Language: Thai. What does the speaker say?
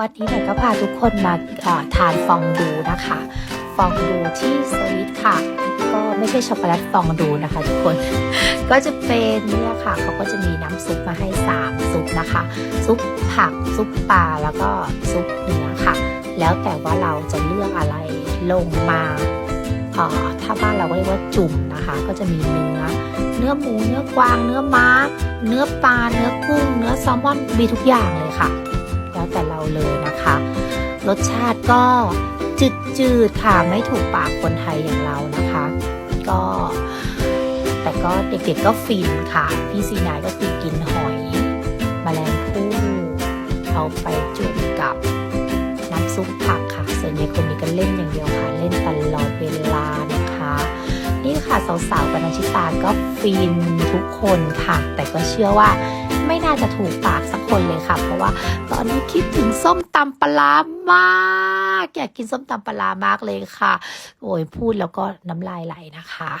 วันนี้หน่อยก็พาทุกคนมาทานฟองดูนะคะ ฟองดูที่สวิตค่ะ ก็ไม่ใช่ช็อกโกแลตฟองดูนะคะ ทุกคน ก็จะเป็นเนี่ยค่ะเขาก็จะมีน้ำซุปมาให้ 3 ซุปนะคะ ซุปผักซุปปลาแล้วก็ซุปเนื้อค่ะ แล้วแต่ว่าเราจะเลือกอะไรลงมาเอ่อถ้าบ้านเราก็เรียกว่าจุ่มนะคะ ก็จะมีเนื้อ เนื้อหมูเนื้อกวาง เนื้อม้า เนื้อปลาเนื้อกุ้ง เนื้อแซลมอนมีทุกอย่างเลยค่ะ แล้วแต่เราเลยนะคะ รสชาติก็จืดๆค่ะไม่ถูกปากคนไทยอย่างเรานะคะ ก็แต่ก็เด็กๆก็ฟินค่ะ พี่ซีนายก็คือกินหอยมแมลงภู่เอาไปจุ่มกับน้ำซุปผักค่ะส่วนใหญ่คนนี้ก็เล่นอย่างเดียวค่ะ เล่นตลอดเวลานะคะ นี่ค่ะสาวๆกับนาชิตาก็ฟินทุกคนค่ะ แต่ก็เชื่อว่าไม่น่าจะถูกปากสัก คนเลยค่ะ เพราะว่าตอนนี้คิดถึงส้มตำปลาร้ามากอยากกินส้มตำปลาร้ามากเลยค่ะ โอ้ยพูดแล้วก็น้ำลายไหลนะคะ